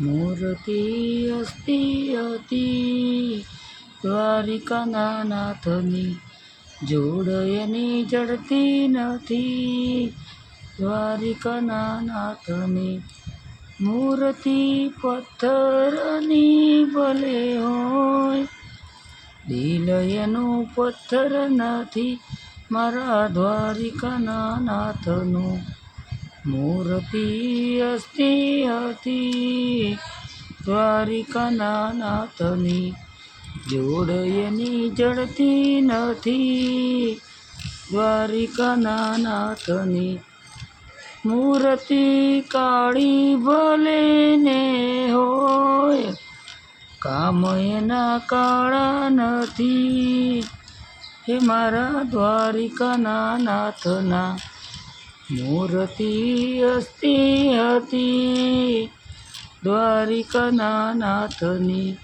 મૂર્તિ અસ્તિ હતી દ્વારિકાના નાથની જોડ એની જડતી નથી. દ્વારિકાના નાથની મૂર્તિ પથ્થરની ભલે હોય, દિલ એનું પથ્થર નથી. મારા દ્વારિકાના નાથનું મૂર્તિ અસ્તિ હતી દ્વારિકાના નાથની જોડ એની જડતી નથી દ્વારિકાના નાથની મૂર્તિ કાળી ભલે ને હોય કામ એના કાળા નથી હે મારા દ્વારિકાના નાથના મૂર્તિ અસ્તિ હતી દ્વારિકાના નાથની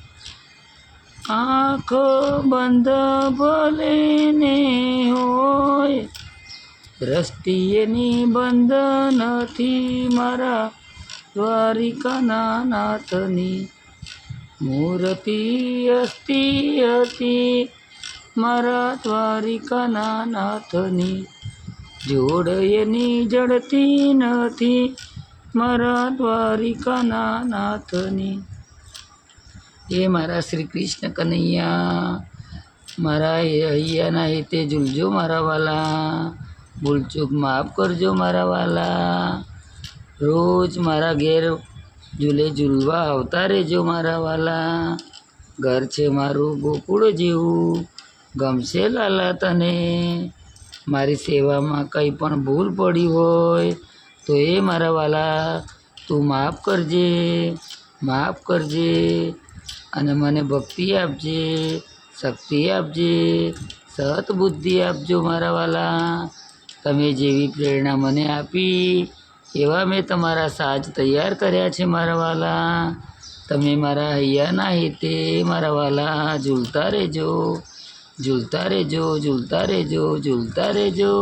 આંખ બંધ ભલે ને હોય, દ્રષ્ટિ એની બંધ નથી મારા દ્વારિકાના નાથની મૂર્તિ અસ્તિ હતી મારા દ્વારિકાના નાથની જોડ એની જડતી નથી મારા દ્વારિકાના નાથની. એ મારા શ્રી કૃષ્ણ કનૈયા, મારા હૈયાના હેતે ઝૂલજો મારા વાલા, ભૂલચૂક માફ કરજો મારા વાલા. રોજ મારા ઘેર ઝૂલે ઝૂલવા આવતા રહેજો મારા વાલા. ઘર છે મારું ગોકુળ જેવું, ગમશે લાલા તને. મારી સેવામાં કંઈ પણ ભૂલ પડી હોય, તો એ મારા વાલા, તું માફ કરજે માફ કરજે, અને મને ભક્તિ આપજે, શક્તિ આપજે સતબુદ્ધિ આપજો મારા વાલા. તમે જેવી પ્રેરણા મને આપી, એવા મેં તમારા સાજ તૈયાર કર્યા છે મારા વાલા. તમે મારા હૈયાના હિતે મારા વાલા ઝૂલતા રહેજો. ઝૂલતા રહેજો ઝૂલતા રહેજો ઝૂલતા રહેજો